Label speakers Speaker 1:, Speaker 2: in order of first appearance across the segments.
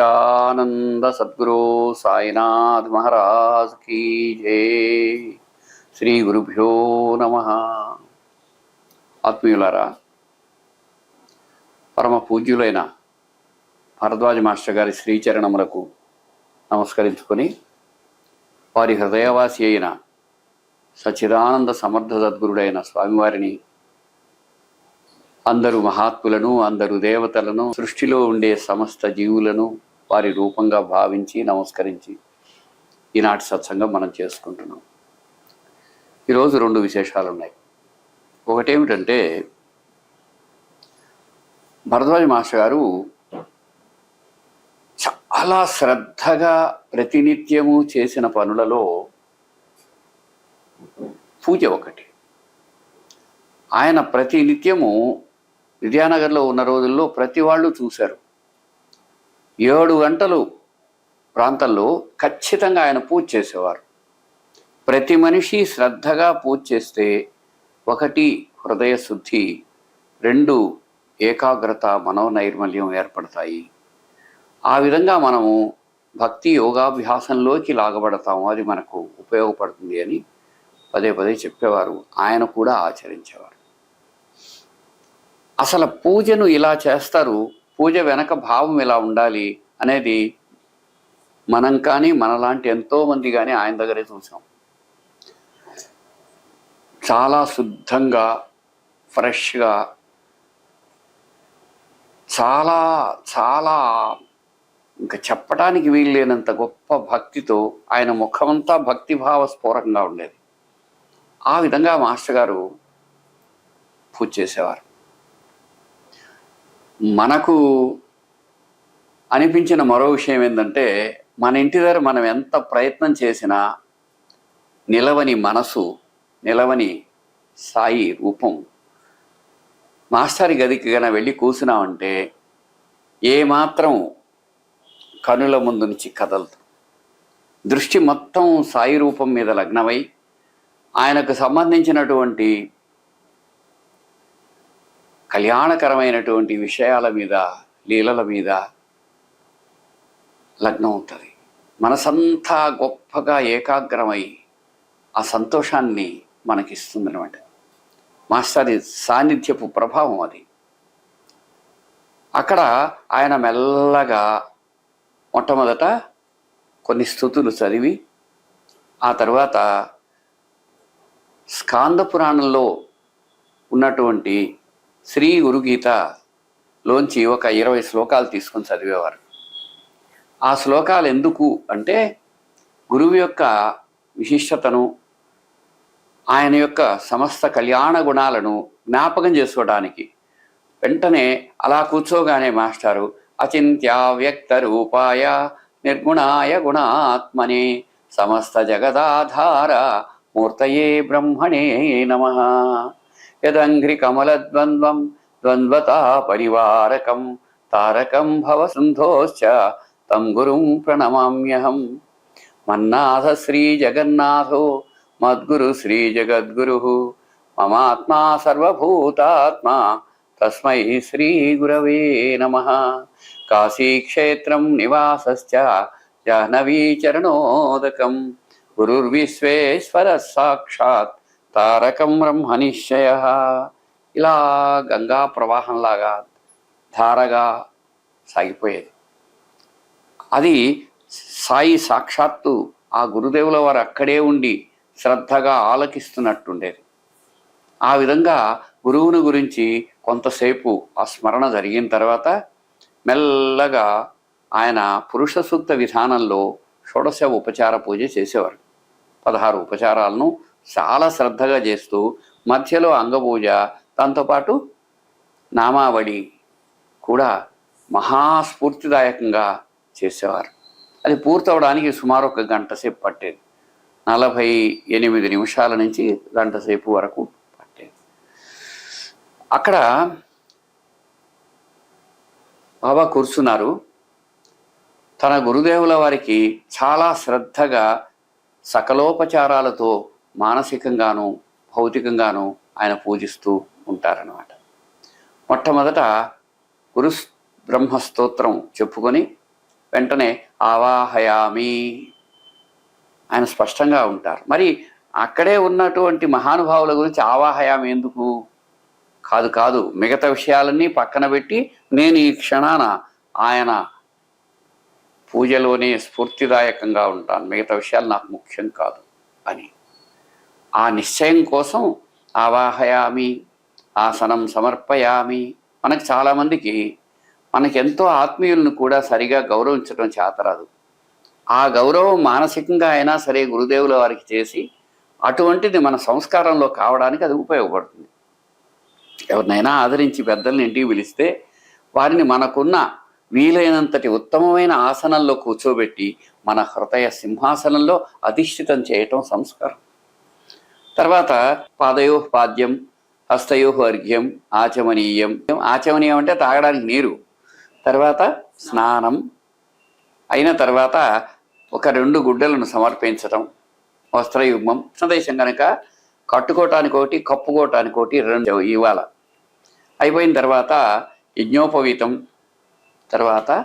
Speaker 1: సచ్చిదానంద సద్గురు సాయినాథ్ మహారాజ్ కీ జై శ్రీ గురుభ్యో నమ ఆత్మీయులారా పరమ పూజ్యులైన భరద్వాజ మాస్టర్ గారి శ్రీచరణములకు నమస్కరించుకొని వారి హృదయవాసి అయిన సచ్చిదానంద సమర్థ సద్గురుడైన స్వామివారిని అందరు మహాత్ములను అందరు దేవతలను సృష్టిలో ఉండే సమస్త జీవులను వారి రూపంగా భావించి నమస్కరించి ఈనాటి సత్సంగం మనం చేసుకుంటున్నాం. ఈరోజు రెండు విశేషాలు ఉన్నాయి. ఒకటేమిటంటే భరద్వాజ మాస్టర్ గారు చాలా శ్రద్ధగా ప్రతినిత్యము చేసిన పనులలో పూజ ఒకటి. ఆయన ప్రతినిత్యము విద్యానగర్లో ఉన్న రోజుల్లో ప్రతి వాళ్ళు చూశారు. ఏడు గంటలు ప్రాంతంలో ఖచ్చితంగా ఆయన పూజ చేసేవారు. ప్రతి మనిషి శ్రద్ధగా పూజ చేస్తే ఒకటి హృదయ శుద్ధి రెండు ఏకాగ్రత మనోనైర్మల్యం ఏర్పడతాయి. ఆ విధంగా మనము భక్తి యోగాభ్యాసంలోకి లాగబడతాము. అది మనకు ఉపయోగపడుతుంది అని పదే పదే చెప్పేవారు. ఆయన కూడా ఆచరించేవారు. అసలు పూజను ఇలా చేస్తారు పూజ వెనక భావం ఇలా ఉండాలి అనేది మనం కానీ మనలాంటి ఎంతో మంది కానీ ఆయన దగ్గరే చూసాం. చాలా శుద్ధంగా ఫ్రెష్గా చాలా చాలా ఇంకా చెప్పడానికి వీల్లేనంత గొప్ప భక్తితో ఆయన ముఖమంతా భక్తిభావ స్ఫూరకంగా ఉండేది. ఆ విధంగా మాస్టర్ గారు పూజ చేసేవారు. మనకు అనిపించిన మరో విషయం ఏంటంటే మన ఇంటి దగ్గర మనం ఎంత ప్రయత్నం చేసినా నిలవని మనసు నిలవని సాయి రూపం మాస్టర్ గదికి గన వెళ్ళి కూసినామంటే ఏమాత్రం కనుల ముందు నుంచి కదలదు. దృష్టి మొత్తం సాయి రూపం మీద లగ్నమై ఆయనకు సంబంధించినటువంటి కళ్యాణకరమైనటువంటి విషయాల మీద లీలల మీద లగ్నం అవుతుంది మనసంతా గొప్పగా ఏకాగ్రమై ఆ సంతోషాన్ని మనకిస్తుందనమాట మాస్టర్ సాన్నిధ్యపు ప్రభావం అది. అక్కడ ఆయన మెల్లగా మొట్టమొదట కొన్ని స్థుతులు చదివి ఆ తర్వాత స్కాంద పురాణంలో ఉన్నటువంటి శ్రీ గురుగీతలోంచి ఒక ఇరవై శ్లోకాలు తీసుకొని చదివేవారు. ఆ శ్లోకాలు ఎందుకు అంటే గురువు యొక్క విశిష్టతను ఆయన యొక్క సమస్త కళ్యాణ గుణాలను జ్ఞాపకం చేసుకోవడానికి వెంటనే అలా కూర్చోగానే మాస్టారు అచింత్య వ్యక్త రూపాయ నిర్గుణాయ గుణాత్మనే సమస్త జగదాధార మూర్తయే బ్రహ్మణే నమ. యదంఘ్రి కమలద్వంద్వం ద్వంద్వతా పరివారకం తారకం భవసింధోశ్చ తం గురుం ప్రణమామ్యహం మన్నాథ శ్రీ జగన్నాథో మద్గురు శ్రీ జగద్గురు మమాత్మా సర్వభూతాత్మా తస్మై శ్రీ గురవే నమ కాశీక్షేత్రం నివాసశ్చ జాహ్నవీ చరణోదకం గురుర్విశ్వేశ్వర సాక్షాత్ తారకం బ్రహ్మనిశ్చయ. ఇలా గంగా ప్రవాహంలాగా ధారగా సాగిపోయేది. అది సాయి సాక్షాత్తు ఆ గురుదేవుల వారు అక్కడే ఉండి శ్రద్ధగా ఆలకిస్తున్నట్టుండేది. ఆ విధంగా గురువుని గురించి కొంతసేపు ఆ స్మరణ జరిగిన తర్వాత మెల్లగా ఆయన పురుష సూక్త విధానంలో షోడశ ఉపచార పూజ చేసేవారు. పదహారు ఉపచారాలను చాలా శ్రద్ధగా చేస్తూ మధ్యలో అంగపూజ దాంతోపాటు నామావళి కూడా మహాస్ఫూర్తిదాయకంగా చేసేవారు. అది పూర్తవడానికి సుమారు ఒక గంట సేపు పట్టేది. నలభై ఎనిమిది నిమిషాల నుంచి గంట సేపు వరకు పట్టేది. అక్కడ బాబా కూర్చున్నారు. తన గురుదేవుల వారికి చాలా శ్రద్ధగా సకలోపచారాలతో మానసికంగాను భౌతికంగాను ఆయన పూజిస్తూ ఉంటారన్నమాట. మొట్టమొదట గురు బ్రహ్మ స్తోత్రం చెప్పుకొని వెంటనే ఆవాహయామి ఆయన స్పష్టంగా ఉంటారు. మరి అక్కడే ఉన్నటువంటి మహానుభావుల గురించి ఆవాహయామి ఎందుకు? కాదు కాదు. మిగతా విషయాలన్నీ పక్కన పెట్టి నేను ఈ క్షణాన ఆయన పూజలోనే స్ఫూర్తిదాయకంగా ఉంటాను. మిగతా విషయాలు నాకు ముఖ్యం కాదు అని. ఆ నిశ్చయం కోసం ఆవాహయామి ఆసనం సమర్పయామి. మనకు చాలామందికి మనకెంతో ఎంతో ఆత్మీయులను కూడా సరిగా గౌరవించడం చేతరాదు. ఆ గౌరవం మానసికంగా అయినా సరే గురుదేవుల వారికి చేసి అటువంటిది మన సంస్కారంలో కావడానికి అది ఉపయోగపడుతుంది. ఎవరినైనా ఆదరించి పెద్దల్ని ఇంటికి పిలిస్తే వారిని మనకున్న వీలైనంతటి ఉత్తమమైన ఆసనంలో కూర్చోబెట్టి మన హృదయ సింహాసనంలో అధిష్ఠితం చేయటం సంస్కారం. తర్వాత పాదయో పాద్యం హస్తయో అర్ఘ్యం ఆచమనీయం. ఆచమనీయం అంటే తాగడానికి నీరు. తర్వాత స్నానం. అయిన తర్వాత ఒక రెండు గుడ్డలను సమర్పించటం వస్త్రయుగ్మం. సందేశం కనుక కట్టుకోవటానికి ఒకటి కప్పుకోవటానికి ఒకటి రెండు ఇవాళ అయిపోయిన తర్వాత యజ్ఞోపవీతం తర్వాత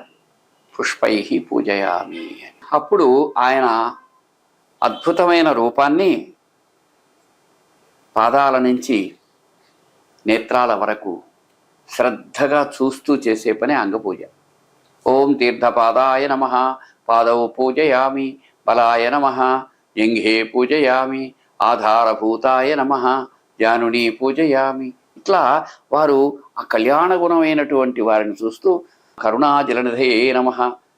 Speaker 1: పుష్పై పూజయామి అప్పుడు ఆయన అద్భుతమైన రూపాన్ని పాదాల నుంచి నేత్రాల వరకు శ్రద్ధగా చూస్తూ చేసే పని అంగపూజ. ఓం తీర్థపాదాయ నమ పాదౌ పూజయామి బలాయ నమ యంఘే పూజయామి ఆధారభూతాయ నమ జానుని పూజయామి. ఇట్లా వారు ఆ కళ్యాణ గుణమైనటువంటి వారిని చూస్తూ కరుణాజలనిధయే నమ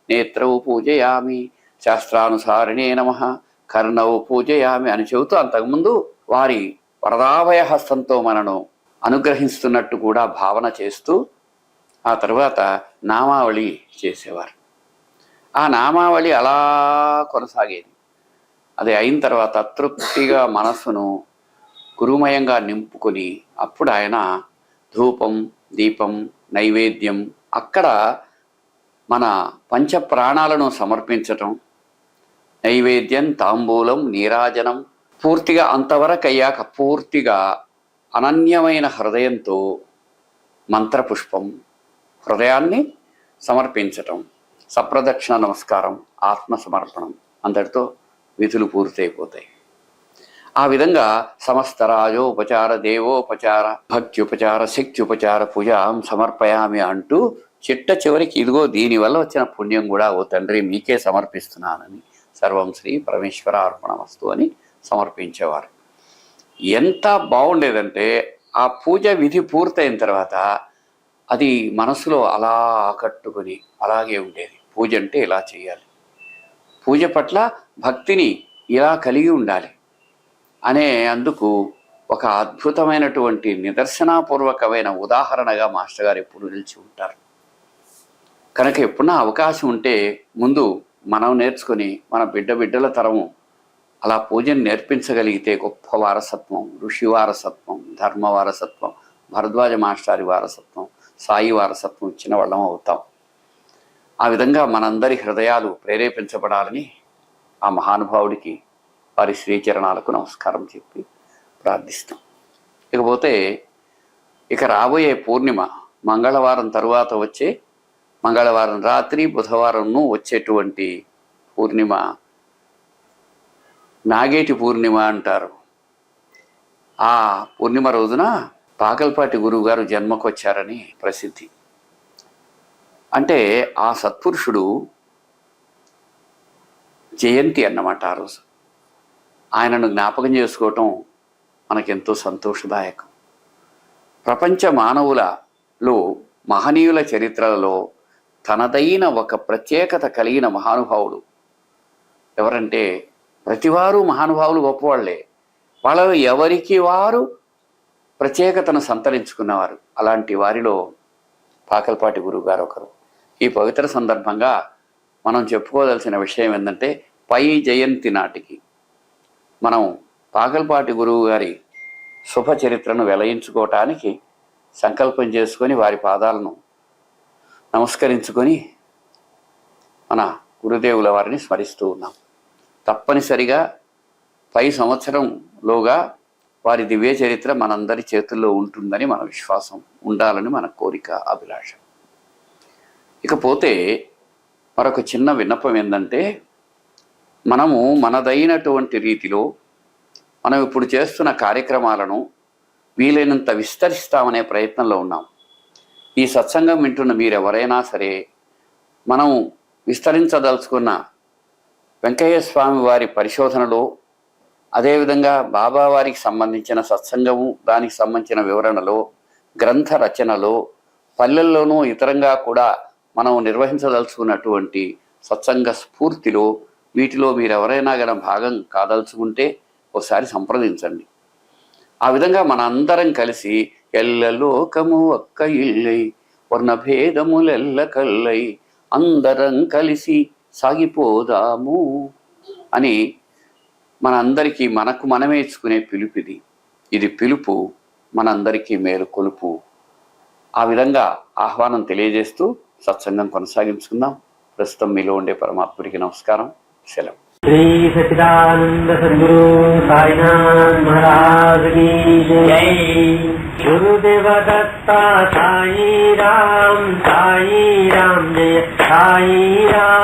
Speaker 1: నేత్రౌ పూజయామి శాస్త్రానుసారిణే నమ కర్ణవు పూజయామి అని చెబుతూ అంతకుముందు వారి వరదావయ హస్తంతో మనను అనుగ్రహిస్తున్నట్టు కూడా భావన చేస్తూ ఆ తర్వాత నామావళి చేసేవారు. ఆ నామావళి అలా కొనసాగేది. అది అయిన తర్వాత తృప్తిగా మనస్సును గురుమయంగా నింపుకొని అప్పుడు ఆయన ధూపం దీపం నైవేద్యం అక్కడ మన పంచ ప్రాణాలను సమర్పించటం. నైవేద్యం తాంబూలం నీరాజనం పూర్తిగా అంతవరకు అయ్యాక పూర్తిగా అనన్యమైన హృదయంతో మంత్రపుష్పం హృదయాన్ని సమర్పించటం. సప్రదక్షిణ నమస్కారం ఆత్మ సమర్పణం అంతటితో విధులు పూర్తయిపోతాయి. ఆ విధంగా సమస్త రాజోపచార దేవోపచార శిఖ్య ఉపచార పూజాం సమర్పయామి అంటూ చిట్ట చివరికి ఇదిగో దీనివల్ల వచ్చిన పుణ్యం కూడా ఓ తండ్రి మీకే సమర్పిస్తున్నానని సర్వం శ్రీ పరమేశ్వర అర్పణ వస్తు అని సమర్పించేవారు. ఎంత బాగుండేదంటే ఆ పూజ విధి పూర్తయిన తర్వాత అది మనసులో అలా ఆకట్టుకొని అలాగే ఉండేది. పూజ అంటే ఇలా చేయాలి పూజ పట్ల భక్తిని ఇలా కలిగి ఉండాలి అనే అందుకు ఒక అద్భుతమైనటువంటి నిదర్శనాపూర్వకమైన ఉదాహరణగా మాస్టర్ గారు ఎప్పుడు నిలిచి ఉంటారు. కనుక ఎప్పుడన్నా అవకాశం ఉంటే ముందు మనం నేర్చుకొని మన బిడ్డ బిడ్డల తరము అలా పూజను నేర్పించగలిగితే గొప్ప వారసత్వం ఋషి వారసత్వం ధర్మ వారసత్వం భరద్వాజ మాస్టారి వారసత్వం సాయి వారసత్వం ఇచ్చిన వాళ్ళం అవుతాం. ఆ విధంగా మనందరి హృదయాలు ప్రేరేపించబడాలని ఆ మహానుభావుడికి వారి శ్రీచరణాలకు నమస్కారం చెప్పి ప్రార్థిస్తాం. ఇకపోతే ఇక రాబోయే పూర్ణిమ మంగళవారం తరువాత వచ్చే మంగళవారం రాత్రి బుధవారంను వచ్చేటువంటి పూర్ణిమ నాగేటి పూర్ణిమ అంటారు. ఆ పూర్ణిమ రోజున పాకల్పాటి గురువు గారు జన్మకొచ్చారని ప్రసిద్ధి. అంటే ఆ సత్పురుషుడు జయంతి అన్నమాట ఆ రోజు. ఆయనను జ్ఞాపకం చేసుకోవటం మనకెంతో సంతోషదాయకం. ప్రపంచ మానవులలో మహనీయుల చరిత్రలలో తనదైన ఒక ప్రత్యేకత కలిగిన మహానుభావుడు ఎవరంటే ప్రతివారు మహానుభావులు గొప్పవాళ్ళే. వాళ్ళలో ఎవరికి వారు ప్రత్యేకతను సంతరించుకున్నవారు? అలాంటి వారిలో పాకల్పాటి గురువు గారు ఒకరు. ఈ పవిత్ర సందర్భంగా మనం చెప్పుకోదలసిన విషయం ఏంటంటే పై జయంతి నాటికి మనం పాకల్పాటి గురువు గారి శుభ చరిత్రను వెలయించుకోవటానికి సంకల్పం చేసుకొని వారి పాదాలను నమస్కరించుకొని మన గురుదేవుల వారిని స్మరిస్తూ ఉన్నాం. తప్పనిసరిగా పై సంవత్సరంలోగా వారి దివ్య చరిత్ర మనందరి చేతుల్లో ఉంటుందని మన విశ్వాసం ఉండాలని మన కోరిక అభిలాష. ఇకపోతే మరొక చిన్న విన్నపం ఏంటంటే మనము మనదైనటువంటి రీతిలో మనం ఇప్పుడు చేస్తున్న కార్యక్రమాలను వీలైనంత విస్తరిస్తామనే ప్రయత్నంలో ఉన్నాం. ఈ సత్సంగం వింటున్న మీరు ఎవరైనా సరే మనం విస్తరించదలుచుకున్న వెంకయ్య స్వామి వారి పరిశోధనలో అదేవిధంగా బాబావారికి సంబంధించిన సత్సంగము దానికి సంబంధించిన వివరణలో గ్రంథ రచనలో పల్లెల్లోనూ ఇతరంగా కూడా మనం నిర్వహించదలుచుకున్నటువంటి సత్సంగ స్ఫూర్తిలో వీటిలో మీరు ఎవరైనా గన భాగం కాదలుచుకుంటే ఒకసారి సంప్రదించండి. ఆ విధంగా మన అందరం కలిసి ఎల్లలోకము ఒక్క ఇల్లై వర్ణభేదములెల్ల కల్లై అందరం కలిసి సాగిపోదాము అని మనందరికీ మనకు మనమేసుకునే పిలుపు ఇది. ఇది పిలుపు మనందరికీ మేలు కొలుపు. ఆ విధంగా ఆహ్వానం తెలియజేస్తూ సత్సంగం కొనసాగించుకుందాం. ప్రస్తుతం మీలో ఉండే పరమాత్మడికి నమస్కారం. సెలవు.
Speaker 2: శ్రీ సచిదానంద సద్గురు సాయినాథ్ మహారాజ్ జై. గురుదేవ సాయి రామ్ సాయి రామ్ జయ సాయి రామ్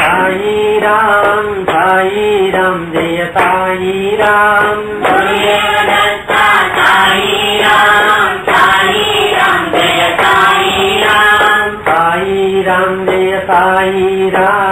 Speaker 2: साई राम साई राम जय साई राम दत्ता साई राम साई राम जय साई राम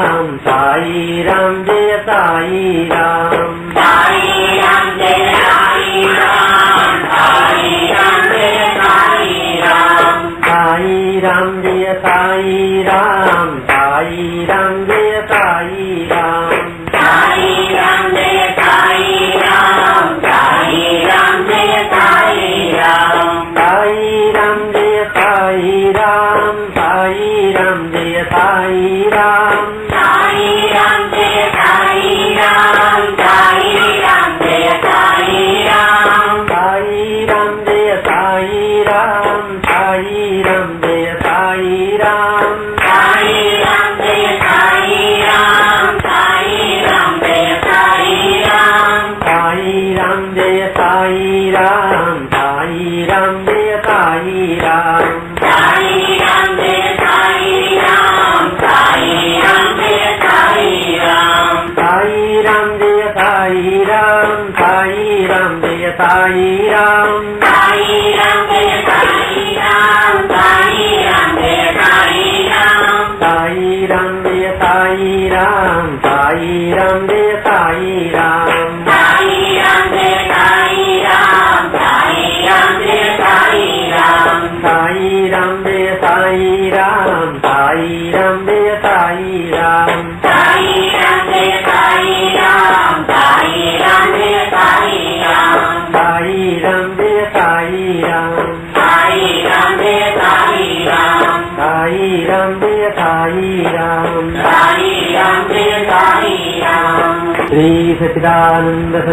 Speaker 2: राम जय साई राम